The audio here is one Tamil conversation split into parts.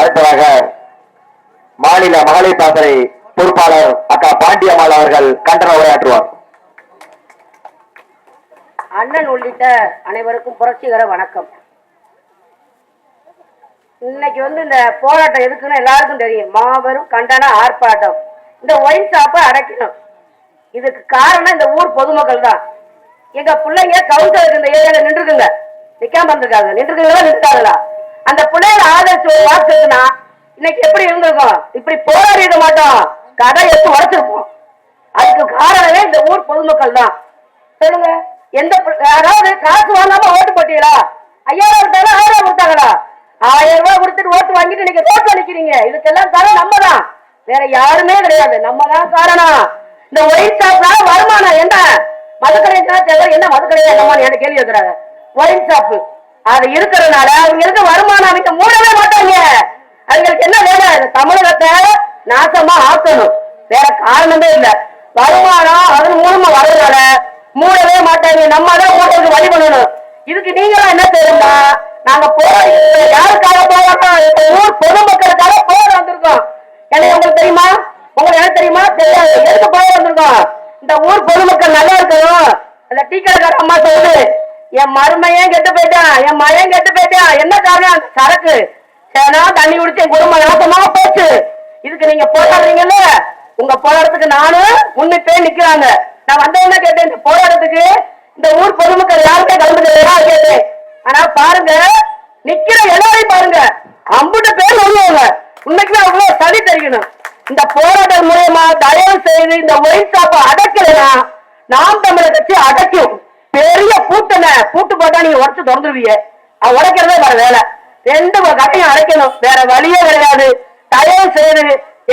அடுத்ததாக மாநில மகளிர் பாசறை பொறுப்பாளர் அக்கா பாண்டியம்மாள் அவர்கள் கண்டன உரையாற்றுவார். அண்ணன் உள்ளிட்ட அனைவருக்கும் புரட்சிகர வணக்கம். இன்னைக்கு வந்து இந்த போராட்டம் எதுக்குன்னு எல்லாருக்கும் தெரியும். மாபெரும் கண்டன ஆர்ப்பாட்டம். இந்த ஒயின் ஷாப்பை அடைக்கணும். இதுக்கு காரணம் இந்த ஊர் பொதுமக்கள் தான். எங்க பிள்ளைங்க கவுன்சிலருக்கு இந்த ஏரியால நின்றுக்குங்க. நிக்காம இருந்திருக்காங்க. நின்றுக்குங்களா நின்றுட்டாங்களா? அந்த பிள்ளையோட ஆதரிச்சு ஒரு இன்னைக்கு எப்படி இருந்திருக்கும்? இப்படி போராடி இருக்க மாட்டோம். கடை எடுத்து உடைச்சிருப்போம் அதுக்கு காரணமே இந்த ஊர் பொதுமக்கள் தான். சொல்லுங்க எந்த யாராவது காசு வாங்காம ஓட்டு போட்டீங்களா? ஐயாயிரம் கொடுத்தாலும் ஆயிரம் கொடுத்தாங்களா? ஆயிரம் ரூபாய் கொடுத்துட்டு ஓட்டு வாங்கிட்டு நீங்க ரோட்ல நிக்கிறீங்க. இதுக்கெல்லாம் காரணம் நம்ம தான். வேற யாருமே கிடையாது. நம்ம தான் காரணம். இந்த ஒயின் ஷாப்னால வருமானம் என்ன? மதுக்கடை தேவை என்ன மதுக்கடையா? என்னமான்னு என்ன கேள்வி கேட்கிறாங்க ஒயின் ஷாப்பு அது இருக்கிறதுனால அவங்க இருக்க வருமானம் அவங்க மூடவே மாட்டாங்க. அவங்களுக்கு என்ன வேலை? இந்த தமிழகத்தை நாசமா ஆக்கணும். வேற காரணமே இல்ல. வருமானம் அதன் மூலமா வர்றதுனால மூடவே மாட்டாங்க. நம்ம தான் மூடுறதுக்கு வழி பண்ணணும். இதுக்கு நீங்களாம் என்ன செய்யணும்னா நாங்க போராடி யாருக்காக போராட்டம்? ஊர் பொதுமக்களுக்காக போராட வந்திருக்கோம். எனக்கு உங்களுக்கு தெரியுமா? உங்களுக்கு என்ன தெரியுமா? தெரியாது. எதுக்கு போராட வந்திருக்கோம்? இந்த ஊர் பொதுமக்கள் நல்லா இருக்கணும். அந்த டீ கடைக்கார அம்மா சொல்லு என் மருமையன் கெட்டு போயிட்டான். என் மகன் கெட்டு போயிட்டான். என்ன காரணம்? அந்த சரக்கு. சேனா தண்ணி குடிச்சு என் குடும்பம் நாசமா போச்சு. இதுக்கு நீங்க போராடுறீங்கல்ல? உங்க போராட்டத்துக்கு நானும் முன்னிப்பே நிக்கிறாங்க. நான் வந்தவங்க கேட்டேன் இந்த போராட்டத்துக்கு இந்த ஊர் பொதுமக்கள் யாருமே கலந்துக்கிறதா கேட்டேன். ஆனா பாருங்க நிக்கிற எல்லாரையும் பாருங்க. அம்புட்டு பேர் வருவாங்க. உண்மைக்குமே அவ்வளவு சளி தெரியணும் இந்த போராட்டம் மூலயமா தயவு செய்து இந்த ஒயின் ஷாப்பை அடைக்கலைன்னா நாம் தமிழர் கட்சி அடைக்கும். பெரிய பூட்டனை பூட்டு போட்டா நீங்க உடச்சு திறந்துருவீங்க. அது உடைக்கிறதே வேற வேலை. ரெண்டு கடையும் அடைக்கணும் வேற வழியே கிடையாது. தயவு செய்து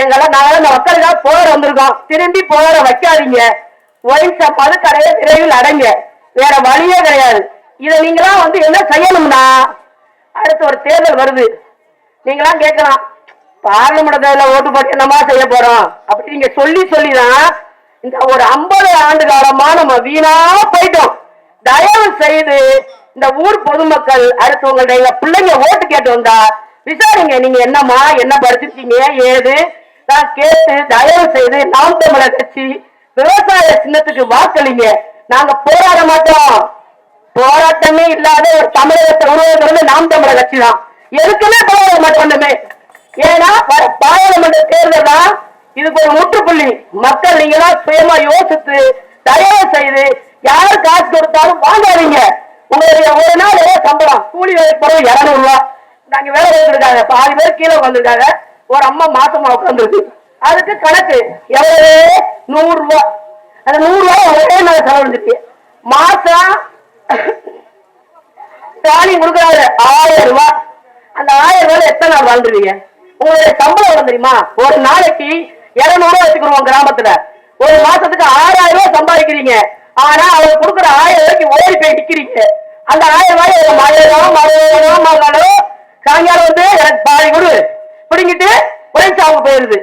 எங்கெல்லாம் நாங்க இந்த மக்களுக்காக போராட வந்திருக்கோம். திரும்பி போராட வைக்காதீங்க. ஒயின் பதுக்கடைய விரைவில் அடைங்க. வேற வழியே கிடையாது. இதை நீங்களாம் வந்து என்ன செய்யணும்னா அடுத்து ஒரு தேர்தல் வருது. நீங்களாம் கேட்கலாம் பார்லிமெண்ட் தேர்தல ஓட்டு போட்டு என்னமா செய்ய போறோம்? அப்படி நீங்க சொல்லி சொல்லிதான் இந்த ஒரு ஐம்பது ஆண்டு காலமா நம்ம வீணா போயிட்டோம். தயவு செய்து இந்த ஊர் பொதுமக்கள் அடுத்து உங்களுடைய பிள்ளைங்க ஓட்டு கேட்டு வந்தா விசாரிங்க நீங்க என்னம்மா என்ன படிச்சிருக்கீங்க ஏது? நான் கேட்டு தயவு செய்து நாம் தமிழர் கட்சி விவசாய சின்னத்துக்கு வாக்களிங்க. நாங்க போராட மாட்டோம். போராட்டமே இல்லாத ஒரு தமிழகத்தை உருவாக்குறது நாம் தமிழர் கட்சி தான். எதுக்குமே போராட மாட்டோமே ஏன்னா பாராளுமன்ற தேர்தல் தான் இதுக்கு ஒரு முற்றுப்புள்ளி. மக்கள் நீங்களா சுயமா யோசித்து தயவு செய்து யார் காசு கொடுத்தாலும் வாங்காதீங்க. உங்களுடைய ஒரு நாள் ஏதோ சம்பளம். கூலி வேலை போறது இரநூறுவா. ரூபா நாங்க வேலை வந்துருக்காங்க பாதி பேர் கீழே வந்திருக்காங்க ஒரு அம்மா மாசமா உட்காந்துருக்கு அதுக்கு கணக்கு எவ்வளவு? நூறு ரூபா அந்த நூறு ரூபா ஒரே நாள் செலவழிஞ்சிருக்கு மாசம் ஸ்டாலின் கொடுக்குறாரு ஆயிரம் ரூபாய் அந்த ஆயிரம் ரூபாய் எத்தனை நாள் வாழ்ந்துருவீங்க? உங்களுடைய சம்பளம் வரும் தெரியுமா? ஒரு நாளைக்கு இருநூறு ரூபாய் வச்சுக்கிறோம் கிராமத்துல. ஒரு மாசத்துக்கு ஆறாயிரம் ரூபாய் சம்பாதிக்கிறீங்க. ஆனா அவர் கொடுக்குற ஆயிரம் ரூபாய்க்கு ஓடி போய் நிக்கிறீங்க. அந்த ஆயிரம் ரூபாய் மழையோ மழையோ மழையோ சாயங்காலம் வந்து எனக்கு பாதி கொடு. பிடிங்கிட்டு உழைச்சாவுக்கு போயிருது.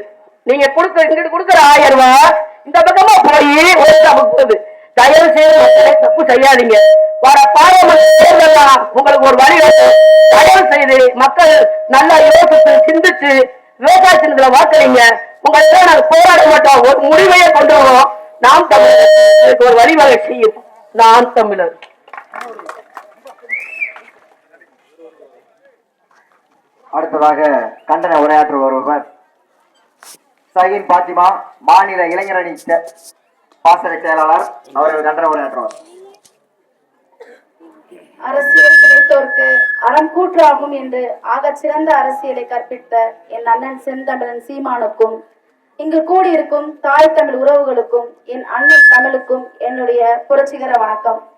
நீங்க கொடுக்க இங்கிட்டு கொடுக்குற ஆயிரம் ரூபாய் இந்த பக்கமா போய் உழைச்சாவுக்கு போகுது. தயவு செய்து தப்பு செய்யாதீங்க. வர பாராளுமன்ற உங்களுக்கு ஒரு வழி தயவு செய்து மக்கள் நல்லா யோசித்து சிந்திச்சு விவசாய சின்னத்துல வாக்களிங்க. உங்களுக்கு நாங்கள் போராட மாட்டோம். ஒரு முடிவையே கொண்டு வரோம். நாம் தமிழர். இதுக்கு ஒரு வழிவகை செய்யும். நாம் தமிழர். அடுத்ததாக கண்டன உரையாற்ற வருபவர் சகின் பாத்திமா மாநில இளைஞரணி பாசறை செயலாளர் அவர்கள் கண்டன உரையாற்றுவார். அரசியல் கிடைத்தோர்க்கு அறம் கூற்றாகும் என்று ஆகச் சிறந்த அரசியலை கற்பித்த என் அண்ணன் செந்தமிழன் சீமானுக்கும் இங்கு கூடியிருக்கும் தாய் தமிழ் உறவுகளுக்கும் என் அன்னை தமிழுக்கும் என்னுடைய புரட்சிகர வணக்கம்.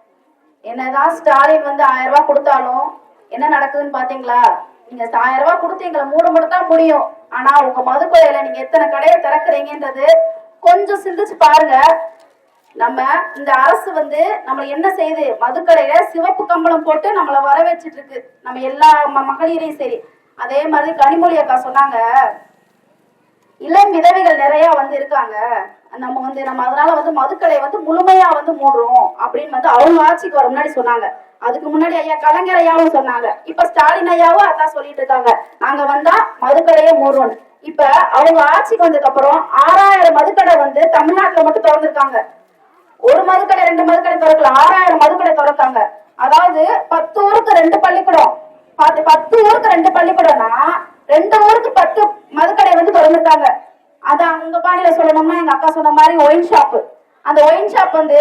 என்னதான் ஸ்டாலின் வந்து ஆயிரம் ரூபாய் கொடுத்தாலும் என்ன நடக்குதுன்னு பாத்தீங்களா? நீங்க ஆயிரம் ரூபாய் கொடுத்து எங்களை மூட மட்டும் தான் முடியும். ஆனா உங்க மதுக்கொலையில நீங்க எத்தனை கடையை திறக்கிறீங்கன்றது கொஞ்சம் சிந்திச்சு பாருங்க. நம்ம இந்த அரசு வந்து நம்மள என்ன செய்யுது? மதுக்கடையில சிவப்பு கம்பளம் போட்டு நம்மள வரவேற்றிட்டு இருக்கு. நம்ம எல்லா ம- மகளிரையும் சரி. அதே மாதிரி கனிமொழி அக்கா சொன்னாங்க. இளம் விதவைகள் நிறைய வந்து இருக்காங்க. நம்ம வந்து நம்ம அதனால வந்து மதுக்களை வந்து முழுமையா வந்து மூடுறோம் அப்படின்னு வந்து அவங்க ஆட்சிக்கு வர முன்னாடி சொன்னாங்க. அதுக்கு முன்னாடி ஐயா கலைஞர் ஐயாவும் சொன்னாங்க. இப்ப ஸ்டாலின் ஐயாவும் அதான் சொல்லிட்டு இருக்காங்க. நாங்க வந்தா மதுக்கடையே மூடுறோம் இப்ப அவங்க ஆட்சிக்கு வந்ததுக்கு அப்புறம் ஆறாயிரம் மதுக்கடை வந்து தமிழ்நாட்டுல மட்டும் திறந்திருக்காங்க. ஒரு மதுக்கடை ரெண்டு மதுக்கடை திறக்கல. ஆறாயிரம் மதுக்கடை திறக்காங்க. அதாவது பத்து ஊருக்கு ரெண்டு பள்ளிக்கூடம். பத்து ஊருக்கு ரெண்டு பள்ளிக்கூடம்னா ரெண்டு ஊருக்கு பத்து மதுக்கடை வந்து திறந்துட்டாங்க அதான் உங்க பாணியில சொல்லணும்னா எங்க அக்கா சொன்ன மாதிரி ஒயின் ஷாப் அந்த ஒயின் ஷாப் வந்து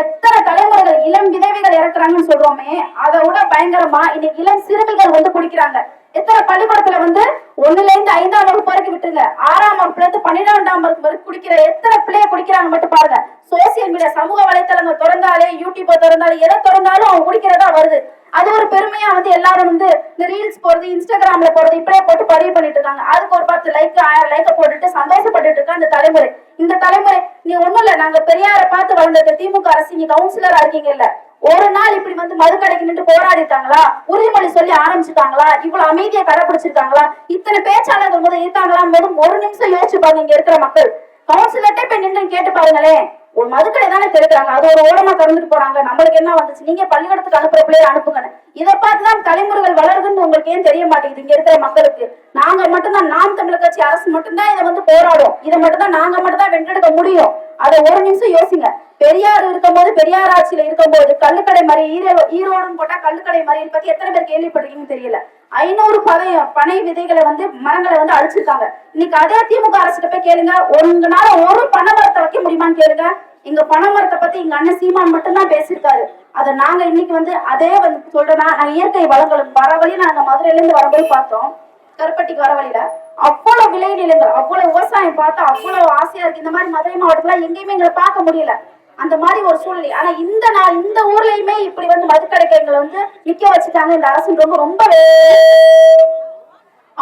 எத்தனை தலைமுறைகள் இளம் விதவைகள் இறக்குறாங்கன்னு சொல்றோமே அதை விட பயங்கரமா இன்னைக்கு இளம் சிறுமிகள் வந்து குடிக்கிறாங்க. எத்தனை பள்ளிக்கூடத்துல வந்து ஒண்ணுல இருந்து ஐந்தாம் வகுப்பு வரைக்கும் விட்டுருங்க. ஆறாம் வகுப்புல இருந்து பன்னிரெண்டாம் வகுப்பு வரைக்கும் குடிக்கிற எத்தனை பிள்ளைய குடிக்கிறாங்க மட்டும் பாருங்க. சோசியல் மீடியா சமூக வலைத்தளங்கள் திறந்தாலே யூடியூப் திறந்தாலே எதை திறந்தாலும் அவங்க குடிக்கிறதா வருது. அது ஒரு பெருமையா வந்து எல்லாரும் வந்து இந்த ரீல்ஸ் போறது இன்ஸ்டாகிராம்ல போறது இப்படியே போட்டு பதிவு பண்ணிட்டு இருக்காங்க. அதுக்கு ஒரு பத்து லைக் ஆயிரம் லைக்க போட்டுட்டு சந்தோஷப்பட்டுட்டு இருக்க அந்த தலைமுறை. இந்த தலைமுறை நீ ஒண்ணும் இல்ல நாங்க பெரியாரை பார்த்து வளர்ந்த திமுக அரசு நீங்க கவுன்சிலரா இருக்கீங்கல்ல ஒரு நாள் இப்படி வந்து மதுக்கடைக்கு நின்று போராடிட்டாங்களா? உறுதிமொழி சொல்லி ஆரம்பிச்சுட்டாங்களா? இவ்வளவு அமைதியை கடைபிடிச்சிருக்காங்களா? இத்தனை பேச்சாளர்கள் முதல் இருக்காங்களா மேலும் ஒரு நிமிஷம் யோசிச்சு பாருங்க இங்க இருக்கிற மக்கள். கவுன்சிலர்கிட்ட போய் நின்று கேட்டு பாருங்களேன். ஒரு மதுக்கடை தானே திறக்கிறாங்க. அது ஒரு ஓரமா திறந்துட்டு போறாங்க. நம்மளுக்கு என்ன வந்துச்சு? நீங்க பள்ளிக்கூடத்துக்கு அனுப்புற பிள்ளைய அனுப்புங்க இதை பார்த்துதான் தலைமுறைகள் வளருதுன்னு உங்களுக்கு ஏன் தெரிய மாட்டேங்குது? இங்க இருக்கிற மக்களுக்கு. நாங்க மட்டும்தான் நாம் தமிழர் கட்சி அரசு மட்டும்தான் இதை வந்து போராடும். இதை மட்டும்தான் நாங்க மட்டும்தான் வென்றெடுக்க முடியும். அதை ஒரு நிமிஷம் யோசிங்க. பெரியார் இருக்கும் போது பெரியார் ஆட்சியில இருக்கும்போது கல்லுக்கடை மாதிரி ஈரோ ஈரோடுன்னு போட்டா கல்லுக்கடை மாதிரி பத்தி எத்தனை பேர் கேள்விப்பட்டிருக்கீங்கன்னு தெரியல. ஐநூறு பனை பனை விதைகளை வந்து மரங்களை வந்து அழிச்சிருக்காங்க. இன்னைக்கு அதே திமுக அரசுகிட்ட போய் கேளுங்க. உங்களால ஒரு பனை மரத்தை வைக்க முடியுமான்னு கேளுங்க. இங்க பனை மரத்தை பத்தி எங்க அண்ணன் சீமான் மட்டும்தான் பேசியிருக்காரு. அதை நாங்க இன்னைக்கு வந்து அதே வந்து சொல்றேன்னா நாங்க இயற்கை வளங்களும் வர வழி நாங்க மதுரையில இருந்து வரும்போது பார்த்தோம். கருப்பட்டிக்கு வர வழியில. அவ்வளவு விளை நிலங்கள் அவ்வளவு விவசாயம் பார்த்தா அவ்வளவு ஆசையா இருக்கு. இந்த மாதிரி மதுரை மாவட்டத்துல எங்கேயுமே எங்களை பார்க்க முடியல. அந்த மாதிரி ஒரு சூழ்நிலை. ஆனா இந்த நாள் இந்த ஊர்லயுமே இப்படி வந்து மதுக்கடைக்கைங்களை வந்து நிக்க வச்சுட்டாங்க. இந்த அரசு ரொம்ப ரொம்ப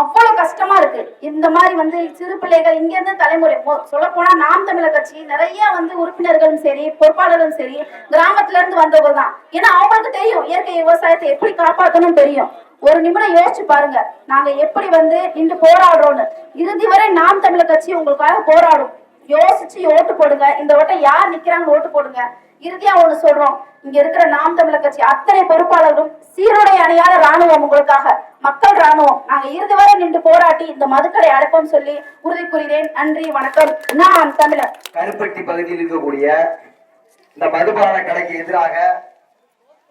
அவ்வளவு கஷ்டமா இருக்கு. இந்த மாதிரி வந்து சிறு பிள்ளைகள் இங்க இருந்து தலைமுறை. சொல்ல போனா நாம் தமிழர் கட்சி நிறைய வந்து உறுப்பினர்களும் சரி பொறுப்பாளர்களும் சரி கிராமத்துல இருந்து வந்தவங்க தான். ஏன்னா அவங்களுக்கு தெரியும் இயற்கை விவசாயத்தை எப்படி காப்பாற்றணும் தெரியும். ஒரு நிமிடம் யோசிச்சு பாருங்க. நாங்க எப்படி வந்து நின்று போராடுறோம்னு. இறுதி வரை நாம் தமிழர் கட்சி உங்களுக்காக போராடும். யோசிச்சு ஓட்டு போடுங்க. இந்த ஓட்டை யார் நிக்கிறாங்க ஓட்டு போடுங்க. இறுதியா ஒண்ணு சொல்றோம். இங்க இருக்கிற நாம் தமிழர் கட்சி அத்தனை பொறுப்பாளர்களும் சீருடை அணியான ராணுவம் உங்களுக்காக. மக்கள் ராணுவம் நாங்க இறுதி வரை நின்று போராட்டி இந்த மதுக்கடை அடைப்போம் சொல்லி உறுதி கூறுகிறேன். நன்றி வணக்கம். நான் தமிழர். கருப்பட்டி பகுதியில் இருக்கக்கூடிய இந்த மதுபான கடைக்கு எதிராக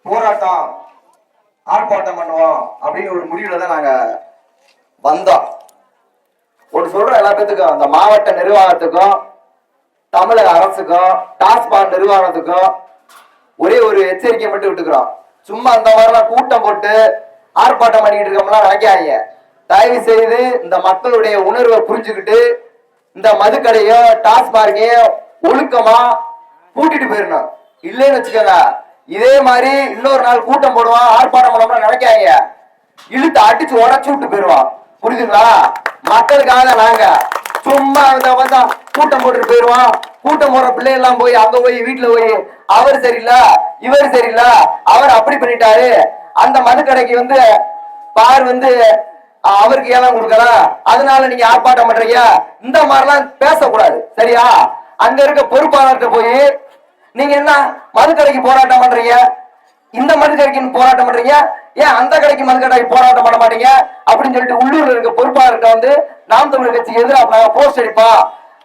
போராட்டம் ஆர்ப்பாட்டம் பண்ணுவோம் அப்படின்னு ஒரு முடிவுல தான் நாங்க வந்தோம். ஒன்று சொல்ற எல்லா பேத்துக்கும். அந்த மாவட்ட நிர்வாகத்துக்கும் தமிழக அரசுக்கும் டாஸ்மாக் நிர்வாகத்துக்கும் ஒரே ஒரு எச்சரிக்கை மட்டும் விட்டுக்கிறோம். சும்மா அந்த மாதிரிலாம் கூட்டம் போட்டு ஆர்ப்பாட்டம் பண்ணிக்கிட்டு இருக்கோம்லாம் நினைக்காதீங்க. தயவு செய்து இந்த மக்களுடைய உணர்வை புரிஞ்சுக்கிட்டு இந்த மதுக்கடையும் டாஸ்மார்க்கையும் ஒழுக்கமா கூட்டிட்டு போயிடணும். இல்லைன்னு வச்சுக்கோங்க. இதே மாதிரி இன்னொரு நாள் கூட்டம் போடுவான் ஆர்ப்பாட்டம் பண்ணுவோம்னா நினைக்காதீங்க. இழுத்து அடிச்சு உடச்சு விட்டு போயிடுவான் புரியுதுங்களா? மக்களுக்காக நாங்க சும்மா இந்த வந்தா கூட்டம் போட்டுட்டு போயிடுவான். கூட்டம் போடுற பிள்ளை எல்லாம் போய் அங்க போய் வீட்டுல போய் அவர் சரியில்லை இவர் சரியில்லை அவர் அப்படி பண்ணிட்டாரு. அந்த மதுக்கடைக்கு வந்து பார் வந்து அவருக்கு ஏலம் கொடுக்கலாம் அதனால நீங்க ஆர்ப்பாட்டம் பண்றீங்க? இந்த மாதிரிலாம் பேசக்கூடாது. சரியா? அங்க இருக்க பொறுப்பாளர்கிட்ட போய் நீங்க என்ன மதுக்கடைக்கு போராட்டம் பண்றீங்க? இந்த மதுக்கடைக்கு போராட்டம் பண்றீங்க? ஏன் அந்த கடைக்கு மதுக்கடைக்கு போராட்டம் பண்ண மாட்டீங்க? அப்படின்னு சொல்லிட்டு உள்ளூர்ல இருக்க பொறுப்பாளர்கிட்ட வந்து நாம் தமிழர் கட்சிக்கு எதிராக போஸ்ட் அடிப்பா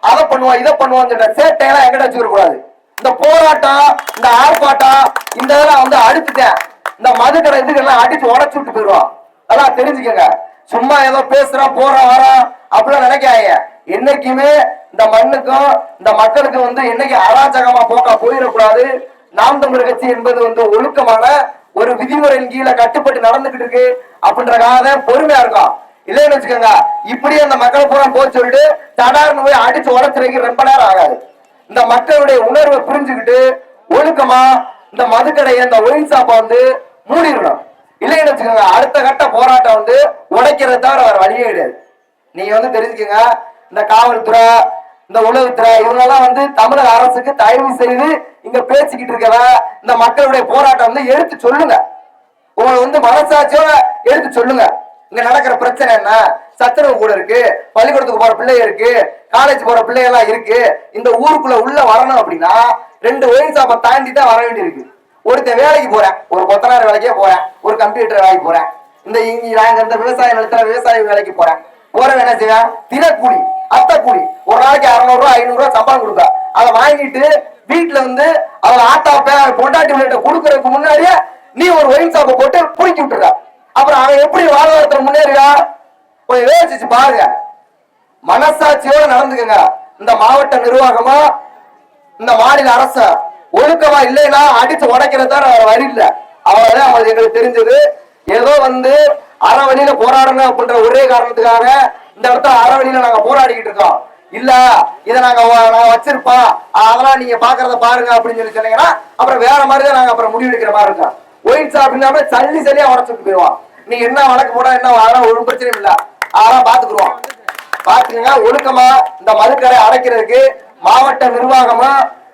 அதை பண்ணுவோம் இதை பண்ணுவோம் சேட்டையெல்லாம் எங்கிட்ட வச்சுக்க கூடாது. இந்த போராட்டம் இந்த ஆர்ப்பாட்டம் இந்த இதெல்லாம் வந்து அடிச்சுட்டேன். இந்த மதுக்கடை இதுக்கெல்லாம் அடிச்சு உடச்சு விட்டு போயிடுவோம் அதான் தெரிஞ்சுக்கங்க. சும்மா ஏதோ பேசுறோம் போறோம் வரோம் அப்படிலாம் நினைக்காதீங்க. என்னைக்குமே இந்த மண்ணுக்கும் இந்த மக்களுக்கும் வந்து என்னைக்கு அராஜகமா போக்கா போயிடக்கூடாது. நாம் தமிழர் கட்சி என்பது வந்து ஒழுக்கமான ஒரு விதிமுறையின் கீழே கட்டுப்பட்டு நடந்துகிட்டு இருக்கு. அப்படின்றக்காக பொறுமையா இருக்கும். இல்லைன்னு வச்சுக்கோங்க. இப்படியே அந்த மக்கள் பூரா போய் சொல்லிட்டு தடார்னு போய் அடிச்சு உடச்சுறதுக்கு ரொம்ப நேரம் ஆகாது. இந்த மக்களுடைய உணர்வை புரிஞ்சுக்கிட்டு ஒழுக்கமா இந்த மதுக்கடையை இந்த ஒயின் சாப்பை வந்து மூடிடணும். இல்லைன்னு வச்சுக்கோங்க அடுத்த கட்ட போராட்டம் வந்து உடைக்கிறத தவிர வேற வழியே கிடையாது. நீங்க வந்து தெரிஞ்சுக்கோங்க இந்த காவல்துறை இந்த உளவுத்துறை இவங்கெல்லாம் வந்து தமிழக அரசுக்கு தயவு செய்து இங்க பேசிக்கிட்டு இருக்கவ இந்த மக்களுடைய போராட்டம் வந்து எடுத்து சொல்லுங்க. உங்களை வந்து மனசாட்சியோட எடுத்து சொல்லுங்க. இங்க நடக்கிற பிரச்சனை என்ன? சத்துணவு கூட இருக்கு பள்ளிக்கூடத்துக்கு போற பிள்ளைங்க இருக்கு காலேஜ் போற பிள்ளைகள்லாம் இருக்கு. இந்த ஊருக்குள்ள உள்ள வரணும் அப்படின்னா ரெண்டு ஒயின் ஷாப்பை தாண்டி தான் வர வேண்டியிருக்கு. ஒருத்தன் வேலைக்கு போறேன் ஒரு கொத்தனார் வேலைக்கே போறேன் ஒரு கம்ப்யூட்டர் வேலைக்கு போறேன். இந்த நாங்க இந்த விவசாய நிலத்துல விவசாய வேலைக்கு போறேன். போறவன் என்ன செய்வேன்? தினக்கூலி அத்தை கூலி ஒரு நாளைக்கு அறுநூறு ரூபா ஐநூறு ரூபா சம்பளம் கொடுப்ப. அதை வாங்கிட்டு வீட்டுல வந்து அவன் ஆட்டா பே- பொண்டாட்டி உள்ளிட்ட கொடுக்கறதுக்கு முன்னாடியே நீ ஒரு ஒயின் ஷாப்பை போட்டு புடிக்கி விட்டுருக்க அப்புறம் அவன் எப்படி வாழ்வாதாரத்துல முன்னேறியா கொஞ்சம் யோசிச்சு பாருங்க. மனசாட்சியோட நடந்துக்கங்க. இந்த மாவட்ட நிர்வாகமா? இந்த மாநில அரச ஒழுக்கமா இல்லைன்னா அடிச்சு உடைக்கிறது தான் வேற வழி இல்ல. அவ்வளவுதான் அவங்களுக்கு எங்களுக்கு தெரிஞ்சது. ஏதோ வந்து அறவழியில போராடணும் அப்படின்ற ஒரே காரணத்துக்காக இந்த இடத்துல அறவழியில நாங்க போராடிக்கிட்டு இருக்கோம். இல்ல இதை நாங்க நான் நாங்க அதெல்லாம் நீங்க பாக்குறத பாருங்க அப்படின்னு சொல்லி சொன்னீங்கன்னா அப்புறம் வேற மாதிரி தான் நாங்க அப்புறம் முடிவு எடுக்கிற மாதிரி இருக்கும். ஒயின் ஷாப் சல்லி சல்லியா உடச்சிட்டு போயிடுவோம். நீ என்ன வழக்கு போட என்ன அதெல்லாம் ஒரு பிரச்சனையும் இல்ல. அதெல்லாம் பாத்துக்குருவோம். பாத்துக்கங்க ஒழுக்கமா இந்த மதுக்கரை அடைக்கிறதுக்கு மாவட்ட நிர்வாகமா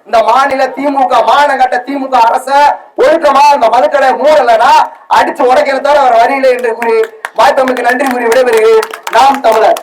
இந்த மாநில திமுக மாநகட்ட திமுக அரச ஒழுக்கமா இந்த மதுக்கடை மூடலைன்னா அடிச்சு உடைக்கிறதால அவர் வரியில என்று கூறி வாய்ப்பமைக்கு நன்றி கூறி விடைபெறுகிறேன். நாம் தமிழர்.